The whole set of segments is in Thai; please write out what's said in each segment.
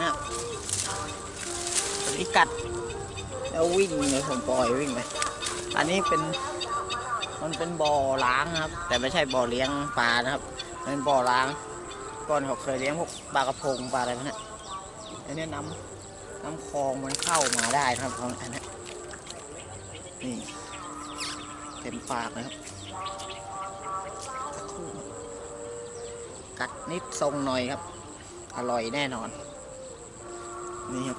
นะครับตัวนี้กัด แล้ววิ่งเลยผมปล่อยวิ่งไป อันนี้เป็น มันเป็นบ่อล้างครับ แต่ไม่ใช่บ่อเลี้ยงปลานะครับ มันเป็นบ่อล้าง ก่อนเขาเคยเลี้ยงพวกปลากระพงปลาอะไรพวกนี้อันนี้น้ำน้ำคลองมันเข้ามาได้นะครับของอันนี้นี่เต็มปากนะครับ กัดนิดทรงหน่อยครับ อร่อยแน่นอน นี่ครับ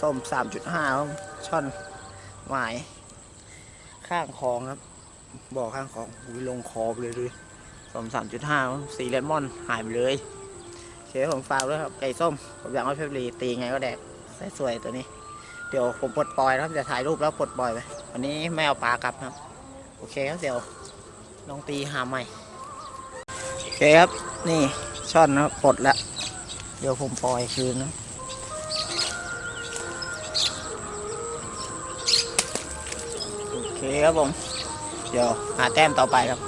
ส้มสามจุดห้าช่อนหมาย ข้างคลองครับ บ่อข้างคลองอุ้ยลงคอไปเลยดูดิส้มสามจุดห้าสีเลมอนหายไปเลยโอเคผมฝากด้วยครับไก่ส้มผมอยากให้เพชรบุรีตีไงก็แดกสวยๆตัวนี้ เดี๋ยวผมปลดปล่อยนะครับจะถ่ายรูปแล้วปลดปล่อยไปวันนี้ไม่เอาปลากลับครับ โอเคครับเดี๋ยวลองตีหาใหม่โอเคครับนี่ ช่อนนะปลดแล้ว เดี๋ยวผมปล่อยคืนนะโอเคครับผม เดี๋ยวหาแต้มต่อไปครับ